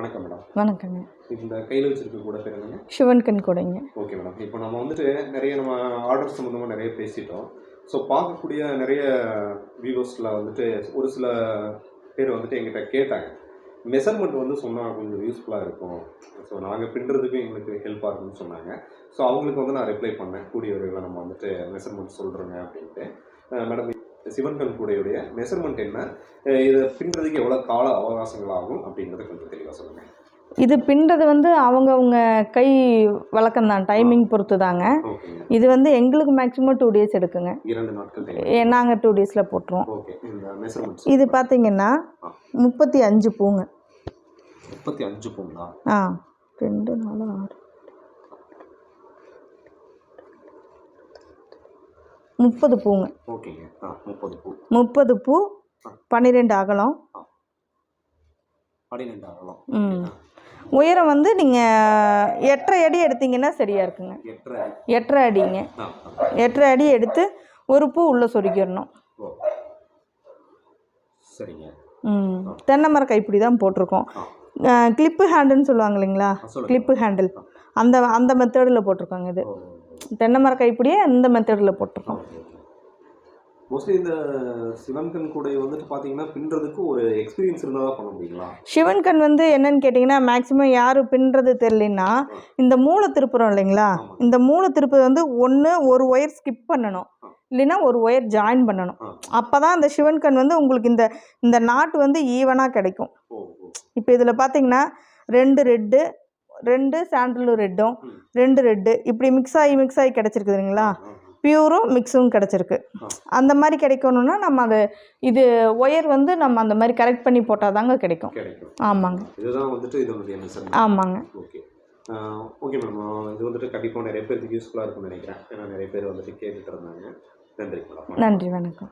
வணக்கம் மேடம். வணக்கங்க. இந்த கையில் வச்சிருக்க கூட பேர் என்னங்க? சிவன் கண் கூடைங்க. Okay madam. இப்போ நம்ம வந்துட்டு நிறைய நம்ம ஆர்டர் சம்மந்தமாக நிறைய பேசிட்டோம். ஸோ பார்க்கக்கூடிய நிறைய வியூவர்ஸில் வந்துட்டு ஒரு சில பேர் வந்துட்டு எங்கிட்ட கேட்டாங்க. மெஷர்மெண்ட் வந்து சொன்னால் கொஞ்சம் யூஸ்ஃபுல்லாக இருக்கும். ஸோ நாங்கள் பின்னுறதுக்கும் எங்களுக்கு ஹெல்ப்பாக இருக்கும்னு சொன்னாங்க. ஸோ அவங்களுக்கு வந்து நான் ரிப்ளை பண்ணேன். கூடிய விரைவில் நம்ம வந்துட்டு மெஷர்மெண்ட் சொல்கிறோங்க அப்படின்ட்டு. மேடம் சிவன் கண் கூடையுடைய மெஷர்மெண்ட் என்ன? இதை பின்னுறதுக்கு எவ்வளோ கால அவகாசங்கள் ஆகும் அப்படிங்கிறத கொஞ்சம் தெளிவாக சொல்லுங்கள் இது பின்றது வந்து அவங்கவுங்க கை வழக்கம் தான் டைமிங் பொறுத்து தாங்க இது வந்து எங்களுக்கு மேக்ஸிமம் டூ டேஸ் எடுக்குங்க. நாங்கள் டூ டேஸில் போட்டுருவோம். இது பார்த்தீங்கன்னா முப்பத்தி அஞ்சு பூங்க. முப்பத்தி அஞ்சு பூங்களா? ஆ ரெண்டு நாலு ஆறு. முப்பது பூங்க. ஓகேங்க. ஆ முப்பது பூ. முப்பது பூ பன்னிரெண்டு அகலம். பன்னிரெண்டு அகலம். ம். உயரம் வந்து நீங்கள் எட்டரை அடி எடுத்தீங்கன்னா சரியாக இருக்குங்க. எட்டரை அடிங்க. எட்டரை அடி எடுத்து ஒரு பூ உள்ளே சொருக்கிடணும். சரிங்க. ம். தென்னை மர கைப்பிடி தான் போட்டிருக்கோம். கிளிப்பு ஹேண்டுன்னு சொல்லுவாங்க இல்லைங்களா? கிளிப்பு ஹேண்டில் அந்த அந்த மெத்தடில் போட்டிருக்கோங்க இது. தென்னை மர கைப்பிடியே அந்த மெத்தடில் போட்டிருக்கோம். மோஸ்ட்லி இந்த சிவன்கண் கூடை வந்துட்டு பார்த்தீங்கன்னா பின்னுறதுக்கு ஒரு எக்ஸ்பீரியன்ஸ் இருந்தால் தான் பண்ண முடியுங்களா? சிவன் கண் வந்து என்னன்னு கேட்டிங்கன்னா மேக்ஸிமம் யார் பின்னுறது தெரியலன்னா இந்த மூளை திருப்புறோம் இல்லைங்களா. இந்த மூளை திருப்பது வந்து ஒன்று ஒரு ஒயர் ஸ்கிப் பண்ணணும். இல்லைன்னா ஒரு ஒயர் ஜாயின் பண்ணணும். அப்போ தான் அந்த சிவன் கண் வந்து உங்களுக்கு இந்த இந்த நாட்டு வந்து ஈவனாக கிடைக்கும். இப்போ இதில் பார்த்தீங்கன்னா ரெண்டு ரெட்டு ரெண்டு சாண்டலும் ரெட்டும். ரெண்டு ரெட்டு. இப்படி மிக்ஸ் ஆகி மிக்ஸ் ஆகி கிடச்சிருக்குது இல்லைங்களா ஆ, பியூரும் மிக்ஸும் கிடச்சிருக்கு. அந்த மாதிரி கிடைக்கணும்னா நம்ம அது இது ஒயர் வந்து நம்ம அந்த மாதிரி கரெக்ட் பண்ணி போட்டால் தாங்க கிடைக்கும். ஆமாங்க. இதுதான் வந்துட்டு ஆமாங்க. ஓகே. Okay madam. இது வந்துட்டு கண்டிப்பாக நிறைய பேருக்கு யூஸ்ஃபுல்லாக இருக்கும்னு நினைக்கிறேன். ஏன்னா நிறைய பேர் வந்துட்டு கேட்டுட்டு இருந்தாங்க. நன்றி நன்றி வணக்கம்.